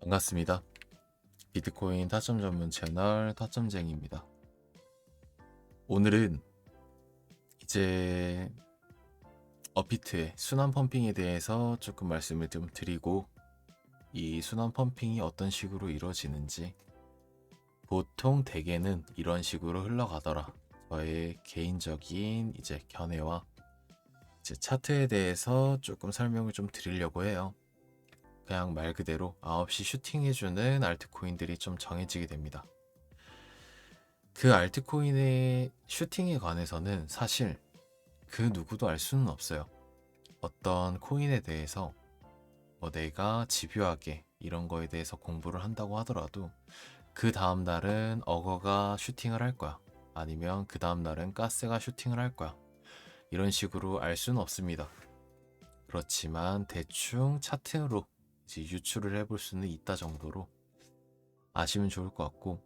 반갑습니다. 비트코인 타점 전문 채널 타점쟁입니다. 오늘은 이제 업비트의 순환 펌핑에 대해서 조금 말씀을 좀 드리고 이 순환 펌핑이 어떤 식으로 이루어지는지 보통 대개는 이런 식으로 흘러가더라. 저의 개인적인 이제 견해와 이제 차트에 대해서 조금 설명을 좀 드리려고 해요. 그냥 말 그대로 9시 슈팅해주는 알트코인들이 좀 정해지게 됩니다. 그 알트코인의 슈팅에 관해서는 사실 그 누구도 알 수는 없어요. 어떤 코인에 대해서 뭐 내가 집요하게 이런 거에 대해서 공부를 한다고 하더라도 그 다음 날은 어거가 슈팅을 할 거야. 아니면 그 다음 날은 가스가 슈팅을 할 거야. 이런 식으로 알 수는 없습니다. 그렇지만 대충 차트로 이제 유출을 해볼 수는 있다 정도로 아시면 좋을 것 같고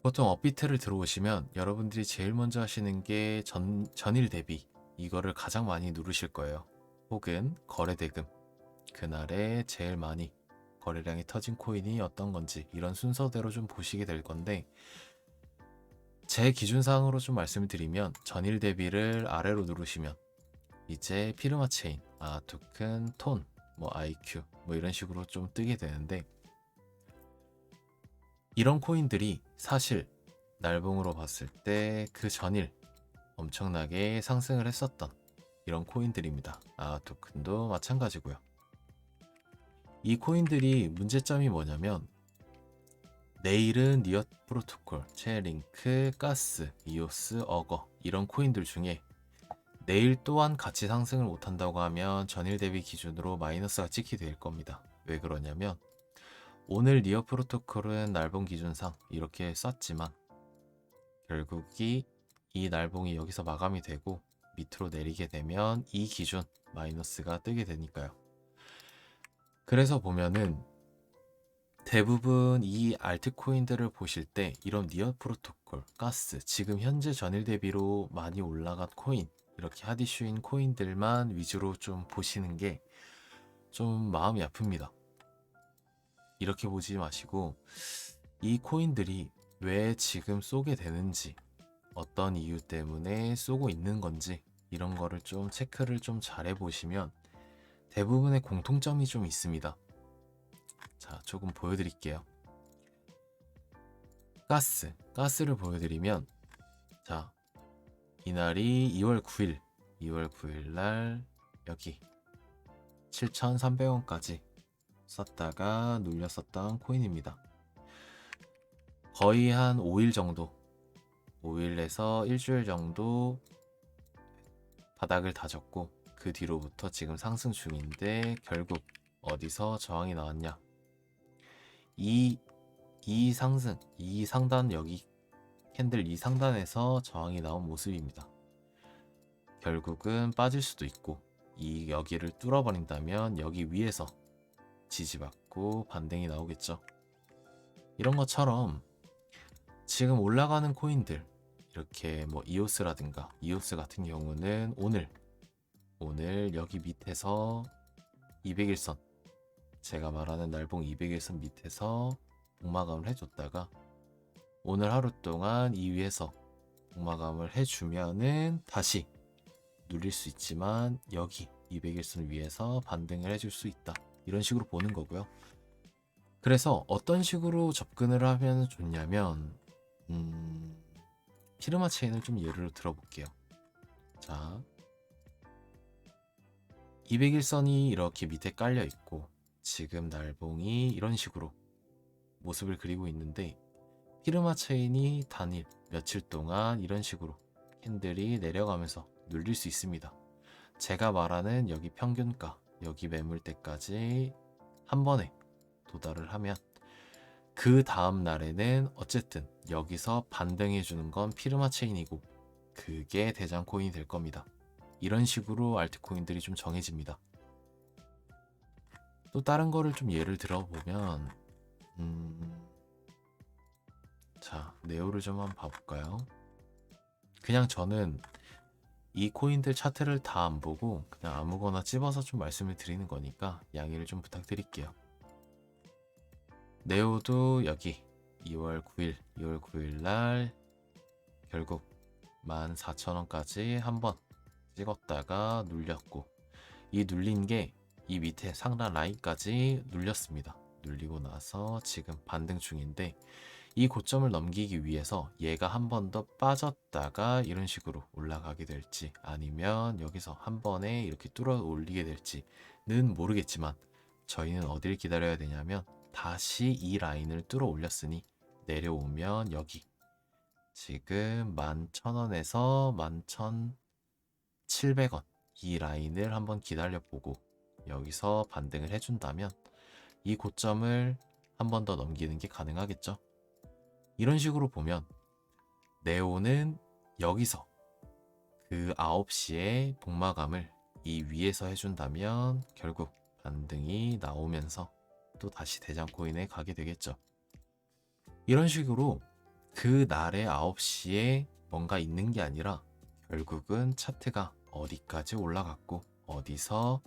보통 업비트를 들어오시면 여러분들이 제일 먼저 하시는 게 전, 전일 대비 이거를 가장 많이 누르실 거예요. 혹은 거래 대금 그날에 제일 많이 거래량이 터진 코인이 어떤 건지 이런 순서대로 좀 보시게 될 건데 제 기준상으로 좀 말씀을 드리면 전일 대비를 아래로 누르시면 이제 피르마 체인, 아 토큰, 톤, 뭐 IQ 뭐 이런 식으로 좀 뜨게 되는데 이런 코인들이 사실 날봉으로 봤을 때 그 전일 엄청나게 상승을 했었던 이런 코인들입니다. 아 토큰도 마찬가지고요. 이 코인들이 문제점이 뭐냐면 내일은 니엇 프로토콜, 체링크, 가스, 이오스, 어거 이런 코인들 중에 내일 또한 같이 상승을 못한다고 하면 전일 대비 기준으로 마이너스가 찍히게 될 겁니다. 왜 그러냐면 오늘 니어 프로토콜은 날봉 기준상 이렇게 썼지만 결국이 이 날봉이 여기서 마감이 되고 밑으로 내리게 되면 이 기준 마이너스가 뜨게 되니까요. 그래서 보면은 대부분 이 알트코인들을 보실 때 이런 니어 프로토콜, 가스, 지금 현재 전일 대비로 많이 올라간 코인 이렇게 핫이슈인 코인들만 위주로 좀 보시는 게 좀 마음이 아픕니다. 이렇게 보지 마시고 이 코인들이 왜 지금 쏘게 되는지 어떤 이유 때문에 쏘고 있는 건지 이런 거를 좀 체크를 좀 잘 해 보시면 대부분의 공통점이 좀 있습니다. 자, 조금 보여드릴게요. 가스, 가스를 보여드리면 자, 이날이 2월 9일, 2월 9일 날 여기 7,300원까지 썼다가 눌렸었던 코인입니다. 거의 한 5일 정도, 5일에서 일주일 정도 바닥을 다졌고 그 뒤로부터 지금 상승 중인데 결국 어디서 저항이 나왔냐? 이, 이 상승, 이 상단 여기 캔들 이 상단에서 저항이 나온 모습입니다. 결국은 빠질 수도 있고 이 여기를 뚫어버린다면 여기 위에서 지지받고 반등이 나오겠죠. 이런 것처럼 지금 올라가는 코인들 이렇게 뭐 이오스라든가 이오스 같은 경우는 오늘 오늘 여기 밑에서 200일선 제가 말하는 날봉 200일선 밑에서 복마감을 해줬다가 오늘 하루 동안 이 위에서 복마감을 해주면은 다시 눌릴 수 있지만 여기 200일선 위에서 반등을 해줄 수 있다. 이런 식으로 보는 거고요. 그래서 어떤 식으로 접근을 하면 좋냐면 음, 피르마 체인을 좀 예를 들어볼게요. 자 200일선이 이렇게 밑에 깔려 있고 지금 날봉이 이런 식으로 모습을 그리고 있는데 피르마 체인이 단일 며칠 동안 이런 식으로 캔들이 내려가면서 눌릴 수 있습니다. 제가 말하는 여기 평균가, 여기 매물대까지 한 번에 도달을 하면 그 다음 날에는 어쨌든 여기서 반등해 주는 건 피르마 체인이고 그게 대장 코인이 될 겁니다. 이런 식으로 알트코인들이 좀 정해집니다. 또 다른 거를 좀 예를 들어보면 음... 자 네오를 좀 한번 봐볼까요? 그냥 저는 이 코인들 차트를 다 안 보고 그냥 아무거나 찝어서 좀 말씀을 드리는 거니까 양해를 좀 부탁드릴게요. 네오도 여기 2월 9일, 2월 9일 날 결국 14,000원까지 한번 찍었다가 눌렸고 이 눌린 게 이 밑에 상단 라인까지 눌렸습니다. 눌리고 나서 지금 반등 중인데 이 고점을 넘기기 위해서 얘가 한 번 더 빠졌다가 이런 식으로 올라가게 될지 아니면 여기서 한 번에 이렇게 뚫어 올리게 될지는 모르겠지만 저희는 어딜 기다려야 되냐면 다시 이 라인을 뚫어 올렸으니 내려오면 여기 지금 11,000원에서 11,700원 이 라인을 한번 기다려 보고 여기서 반등을 해준다면 이 고점을 한 번 더 넘기는 게 가능하겠죠. 이런 식으로 보면 네오는 여기서 그 9시에 복마감을 이 위에서 해준다면 결국 반등이 나오면서 또 다시 대장 코인에 가게 되겠죠. 이런 식으로 그 날의 9시에 뭔가 있는 게 아니라 결국은 차트가 어디까지 올라갔고 어디서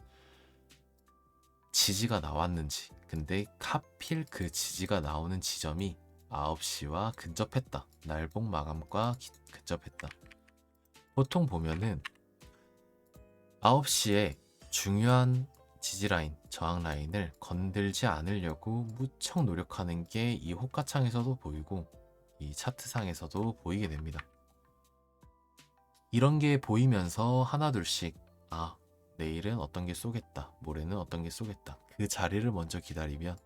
지지가 나왔는지 근데 하필 그 지지가 나오는 지점이 9시와 근접했다. 날봉 마감과 기- 근접했다. 보통 보면은 9시에 중요한 지지라인, 저항 라인을 건들지 않으려고 무척 노력하는 게 이 호가창에서도 보이고 이 차트상에서도 보이게 됩니다. 이런 게 보이면서 하나둘씩 아, 내일은 어떤 게 쏘겠다, 모레는 어떤 게 쏘겠다. 그 자리를 먼저 기다리면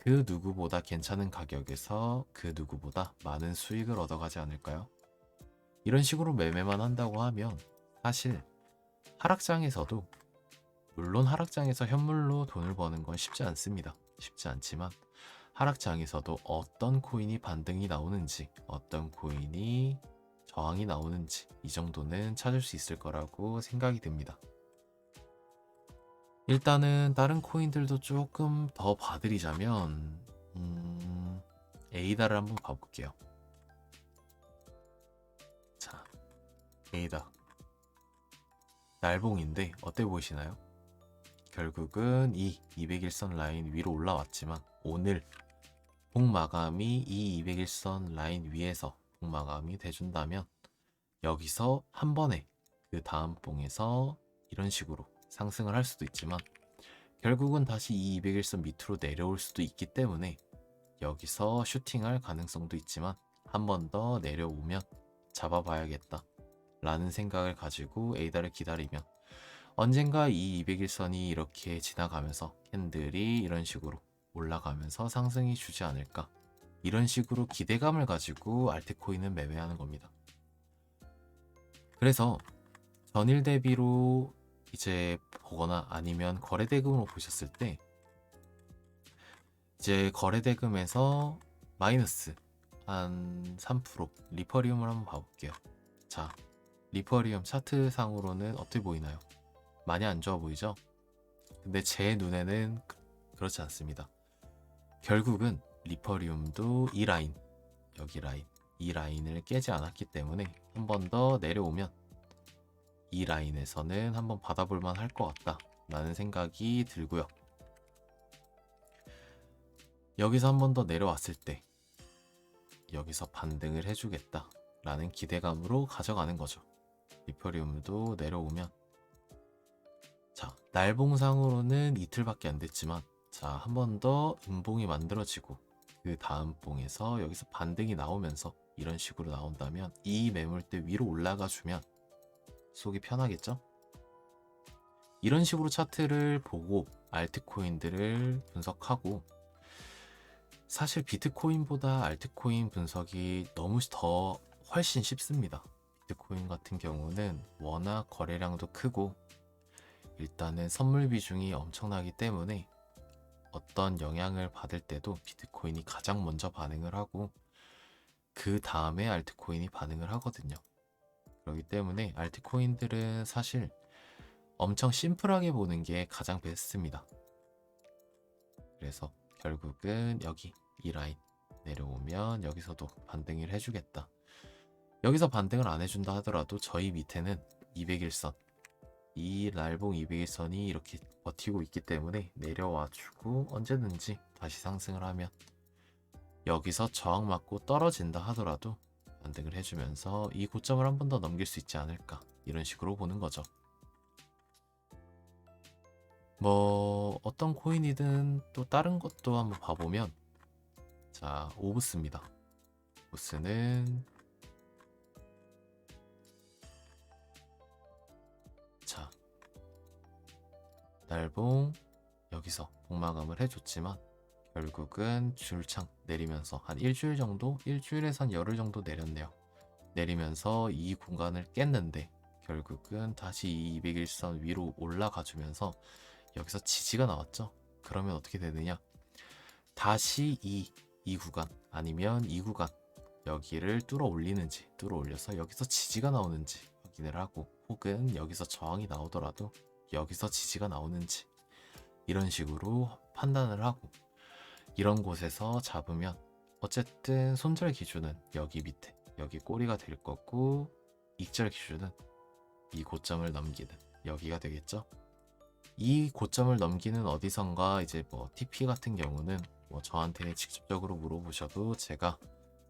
그 누구보다 괜찮은 가격에서 그 누구보다 많은 수익을 얻어가지 않을까요? 이런 식으로 매매만 한다고 하면 사실 하락장에서도 물론 하락장에서 현물로 돈을 버는 건 쉽지 않습니다. 쉽지 않지만 하락장에서도 어떤 코인이 반등이 나오는지 어떤 코인이 저항이 나오는지 이 정도는 찾을 수 있을 거라고 생각이 듭니다. 일단은 다른 코인들도 조금 더 봐드리자면 음, 에이다를 한번 봐볼게요. 자, 에이다 날봉인데 어때 보이시나요? 결국은 이 201선 라인 위로 올라왔지만 오늘 복마감이 이 201선 라인 위에서 복마감이 돼준다면 여기서 한 번에 그 다음 봉에서 이런 식으로 상승을 할 수도 있지만 결국은 다시 이 201선 밑으로 내려올 수도 있기 때문에 여기서 슈팅할 가능성도 있지만 한 번 더 내려오면 잡아봐야겠다 라는 생각을 가지고 에이다를 기다리면 언젠가 이 201선이 이렇게 지나가면서 캔들이 이런 식으로 올라가면서 상승이 주지 않을까 이런 식으로 기대감을 가지고 알트코인은 매매하는 겁니다. 그래서 전일 대비로 이제 보거나 아니면 거래대금으로 보셨을 때 이제 거래대금에서 마이너스 한 3% 리퍼리움을 한번 봐볼게요. 자, 리퍼리움 차트상으로는 어떻게 보이나요? 많이 안 좋아 보이죠? 근데 제 눈에는 그- 그렇지 않습니다. 결국은 리퍼리움도 이 라인, 여기 라인, 이 라인을 깨지 않았기 때문에 한 번 더 내려오면 이 라인에서는 한번 받아볼 만 할 것 같다 라는 생각이 들고요. 여기서 한 번 더 내려왔을 때 여기서 반등을 해주겠다 라는 기대감으로 가져가는 거죠. 리퍼리움도 내려오면 자 날봉상으로는 이틀밖에 안 됐지만 자 한 번 더 음봉이 만들어지고 그 다음 봉에서 여기서 반등이 나오면서 이런 식으로 나온다면 이 매물대 위로 올라가 주면 속이 편하겠죠? 이런 식으로 차트를 보고 알트코인들을 분석하고 사실 비트코인보다 알트코인 분석이 너무 더 훨씬 쉽습니다. 비트코인 같은 경우는 워낙 거래량도 크고 일단은 선물 비중이 엄청나기 때문에 어떤 영향을 받을 때도 비트코인이 가장 먼저 반응을 하고 그 다음에 알트코인이 반응을 하거든요. 그렇기 때문에 알트코인들은 사실 엄청 심플하게 보는 게 가장 베스트입니다. 그래서 결국은 여기 이 라인 내려오면 여기서도 반등을 해주겠다. 여기서 반등을 안 해준다 하더라도 저희 밑에는 201선 이 날봉 201선이 이렇게 버티고 있기 때문에 내려와 주고 언제든지 다시 상승을 하면 여기서 저항 맞고 떨어진다 하더라도 반등을 해주면서 이 고점을 한 번 더 넘길 수 있지 않을까 이런 식으로 보는 거죠. 뭐 어떤 코인이든 또 다른 것도 한번 봐보면 자 오브스입니다. 오브스는 자 날봉 여기서 복마감을 해줬지만 결국은 줄창 내리면서 한 일주일 정도 일주일에서 한 열흘 정도 내렸네요. 내리면서 이 공간을 깼는데 결국은 다시 이 201선 위로 올라가 주면서 여기서 지지가 나왔죠. 그러면 어떻게 되느냐? 다시 이, 이 구간 아니면 이 구간 여기를 뚫어 올리는지 뚫어 올려서 여기서 지지가 나오는지 확인을 하고 혹은 여기서 저항이 나오더라도 여기서 지지가 나오는지 이런 식으로 판단을 하고 이런 곳에서 잡으면 어쨌든 손절 기준은 여기 밑에 여기 꼬리가 될 거고 익절 기준은 이 고점을 넘기는 여기가 되겠죠. 이 고점을 넘기는 어디선가 이제 뭐 TP 같은 경우는 뭐 저한테 직접적으로 물어보셔도 제가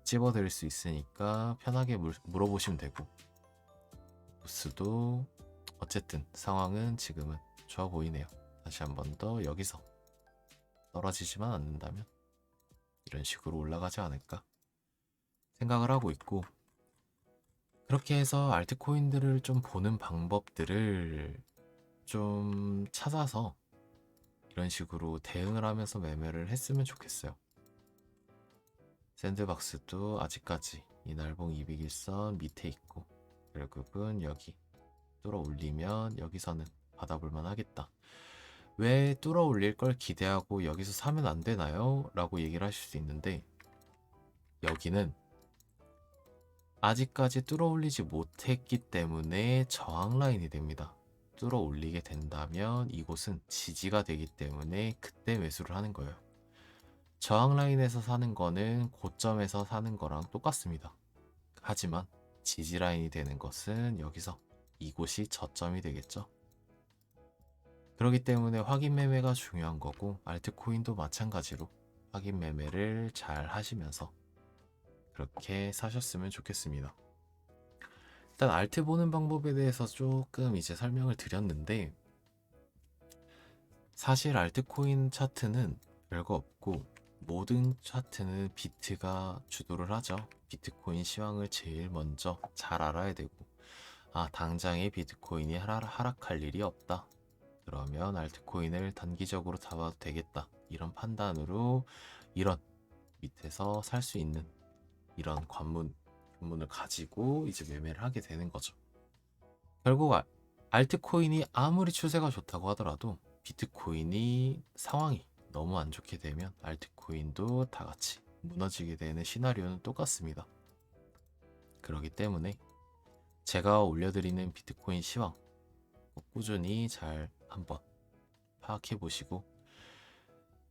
찝어드릴 수 있으니까 편하게 물, 물어보시면 되고 부스도 어쨌든 상황은 지금은 좋아 보이네요. 다시 한 번 더 여기서 떨어지지만 않는다면 이런 식으로 올라가지 않을까 생각을 하고 있고 그렇게 해서 알트코인들을 좀 보는 방법들을 좀 찾아서 이런 식으로 대응을 하면서 매매를 했으면 좋겠어요. 샌드박스도 아직까지 이 날봉 201선 밑에 있고 결국은 여기 뚫어 올리면 여기서는 받아볼만 하겠다. 왜 뚫어 올릴 걸 기대하고 여기서 사면 안 되나요? 라고 얘기를 하실 수 있는데 여기는 아직까지 뚫어 올리지 못했기 때문에 저항 라인이 됩니다. 뚫어 올리게 된다면 이곳은 지지가 되기 때문에 그때 매수를 하는 거예요. 저항 라인에서 사는 거는 고점에서 사는 거랑 똑같습니다. 하지만 지지 라인이 되는 것은 여기서 이곳이 저점이 되겠죠. 그렇기 때문에 확인 매매가 중요한 거고 알트코인도 마찬가지로 확인 매매를 잘 하시면서 그렇게 사셨으면 좋겠습니다. 일단 알트 보는 방법에 대해서 조금 이제 설명을 드렸는데 사실 알트코인 차트는 별거 없고 모든 차트는 비트가 주도를 하죠. 비트코인 시황을 제일 먼저 잘 알아야 되고 아 당장에 비트코인이 하락, 하락할 일이 없다. 그러면 알트코인을 단기적으로 잡아도 되겠다. 이런 판단으로 이런 밑에서 살 수 있는 이런 관문, 관문을 가지고 이제 매매를 하게 되는 거죠. 결국 알- 알트코인이 아무리 추세가 좋다고 하더라도 비트코인이 상황이 너무 안 좋게 되면 알트코인도 다 같이 무너지게 되는 시나리오는 똑같습니다. 그렇기 때문에 제가 올려드리는 비트코인 시황 꼭 꾸준히 잘 한번 파악해 보시고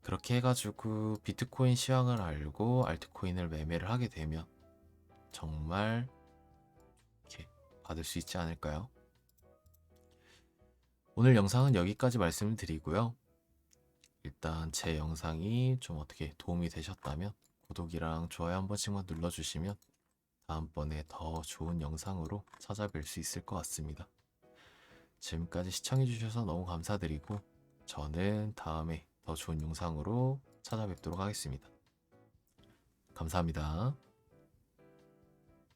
그렇게 해가지고 비트코인 시황을 알고 알트코인을 매매를 하게 되면 정말 이렇게 받을 수 있지 않을까요? 오늘 영상은 여기까지 말씀을 드리고요. 일단 제 영상이 좀 어떻게 도움이 되셨다면 구독이랑 좋아요 한 번씩만 눌러주시면 다음번에 더 좋은 영상으로 찾아뵐 수 있을 것 같습니다. 지금까지 시청해주셔서 너무 감사드리고 저는 다음에 더 좋은 영상으로 찾아뵙도록 하겠습니다. 감사합니다.